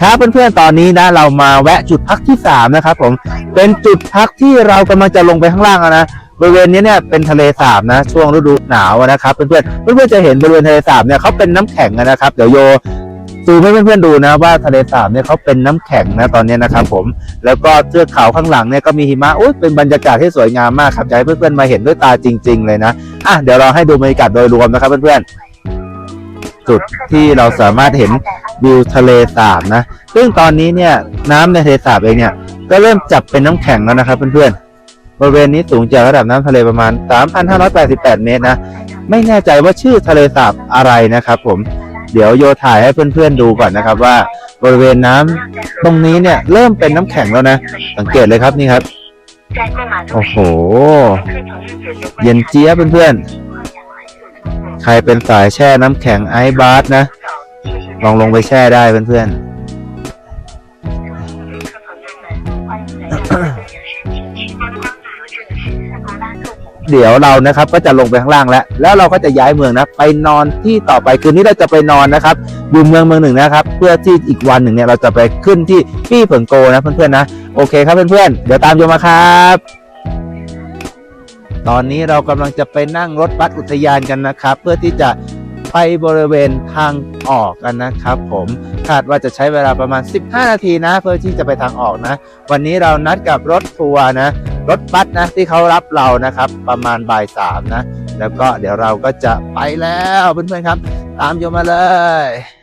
ครับเพื่อนๆตอนนี้นะเรามาแวะจุดพักที่สามนะครับผมเป็นจุดพักที่เรากำลังจะลงไปข้างล่างแล้วนะบริเวณนี้เนี่ยเป็นทะเลสาบนะ ช่วงฤดูหนาวนะครับเพื่อนๆเพื่อนๆจะเห็นบริเวณทะเลสาบเนี่ยเขาเป็นน้ำแข็งนะครับ เดี๋ยวโยซูมให้เพื่อนๆดูนะว่าทะเลสาบเนี่ยเขาเป็นน้ำแข็งนะตอนนี้นะครับผมแล้วก็เทือกเขาข้างหลังเนี่ยก็มีหิมะอุ้ยเป็นบรรยากาศที่สวยงามมากครับอยากให้เพื่อนๆมาเห็นด้วยตาจริง ๆ เลยนะอะเดี๋ยวเราให้ดูบรรยากาศโดยรวมนะครับเพื่อนๆ จุดที่เราสามารถเห็นวิวทะเลสาบนะ ซึ่งตอนนี้เนี่ยน้ำในทะเลสาบเองเนี่ยก็เริ่มจับเป็นน้ำแข็งแล้วนะครับเพื่อนๆ บริเวณนี้สูงจากระดับน้ำทะเลประมาณ 3,588 เมตรนะ ไม่แน่ใจว่าชื่อทะเลสาบอะไรนะครับผม เดี๋ยวโยถ่ายให้เพื่อนๆดูก่อนนะครับว่าบริเวณน้ำตรงนี้เนี่ยเริ่มเป็นน้ำแข็งแล้วนะ สังเกตเลยครับนี่ครับ โอ้โห เย็นเจี๊ยบเพื่อนๆ ใครเป็นสายแช่น้ำแข็งไอซ์บาร์นะ ลองลงไปแช่ได้เพื่อนๆ เดี๋ยวเรานะครับก็จะลงไปข้างล่างแล้ว แล้วเราก็จะย้ายเมืองนะ ไปนอนที่ต่อไปคืนนี้เราจะไปนอนนะครับอยู่เมืองเมืองหนึ่งนะครับ เพื่อที่อีกวันหนึ่งเนี่ยเราจะไปขึ้นที่ปี้เผิงโกนะเพื่อนๆนะ โอเคครับเพื่อนๆ เดี๋ยวตามโยมาครับ ตอนนี้เรากำลังจะไปนั่งรถบัสอุทยานกันนะครับ เพื่อที่จะไปบริเวณทางออกกันนะครับผมคาดว่าจะใช้เวลาประมาณ 15 นาทีนะ เพื่อที่จะไปทางออกนะ วันนี้เรานัดกับรถทัวร์นะ รถบัสนะที่เขารับเรานะครับ ประมาณบ่ายสามนะ แล้วก็เดี๋ยวเราก็จะไปแล้วเพื่อนๆครับ ตามโยมาเลย